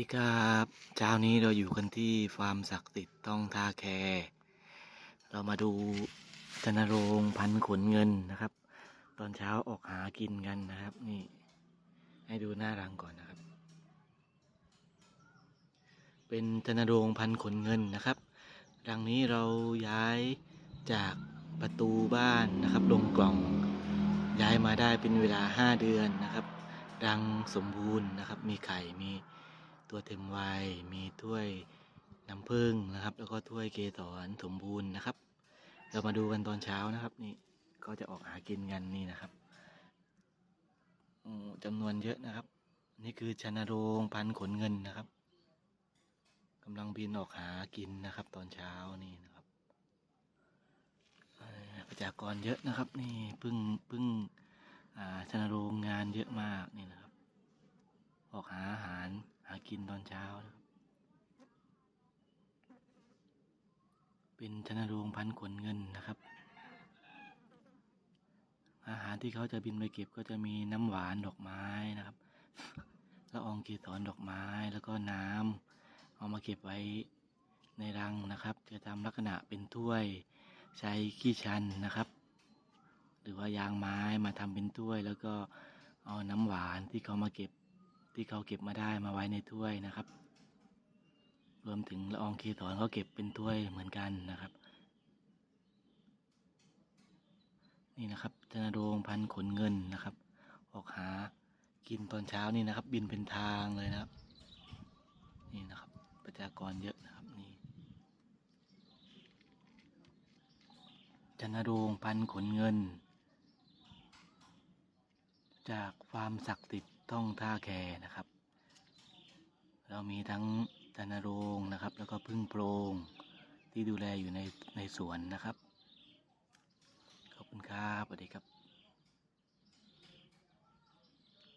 ดีครับเช้านี้เราอยู่กันที่ฟาร์มศักดิ์สิทธิ์ต้องท่าแค เรามาดูธนโรงพันขนเงินนะครับ ตอนเช้าออกหากินกันนะครับ นี่ ให้ดูหน้ารังก่อนนะครับ เป็นธนโรงพันขนเงินนะครับ รังนี้เราย้ายจากประตูบ้านนะครับ ลงกล่อง ย้ายมาได้เป็นเวลา 5 เดือนนะครับ รังสมบูรณ์นะครับ มีไข่มี ตัวเต็มวัยมีถ้วยน้ำผึ้งนะครับ แล้วก็ถ้วยเกสรสมบูรณ์นะครับ เรามาดูกันตอนเช้านะครับ นี่ก็จะออกหากินกันนี่นะครับจำนวนเยอะนะครับ นี่คือชนโรงพันขนเงินนะครับกำลังบินออกหากินนะครับ ตอนเช้านี่นะครับประชากรเยอะนะครับ นี่พึ่งพึ่งอ่าชนโรงงานเยอะมากนี่นะครับ ออกหาอาหารหา กินตอนเช้านะครับเป็นชนโรงพันขนเงินนะครับ อาหารที่เขาจะบินไปเก็บก็จะมีน้ำหวานดอกไม้นะครับละอองเกสรดอกไม้แล้วก็น้ำเอามาเก็บไว้ในรังนะครับ จะทำลักษณะเป็นถ้วยใช้ขี้ชันนะครับ หรือว่ายางไม้มาทำเป็นถ้วย แล้วก็เอาน้ำหวานที่เขามาเก็บ ที่เขาเก็บมาได้มาไว้ในถ้วยนะครับ รวมถึงละอองเกสรก็เก็บเป็นถ้วยเหมือนกันนะครับ นี่นะครับธนโรงพันขนเงินนะครับ ออกหากินตอนเช้านี่นะครับ บินเป็นทางเลยนะครับ นี่นะครับ ประชากรเยอะนะครับนี่ธนโรงพันขนเงิน จากฟาร์มศักดิ์สิทธิ์ ต้องท่าแคนะครับ เรามีทั้งธนโรงนะครับ แล้วก็พึ่งโพรงที่ดูแลอยู่ในในสวนนะครับ ขอบคุณครับสวัสดีครับ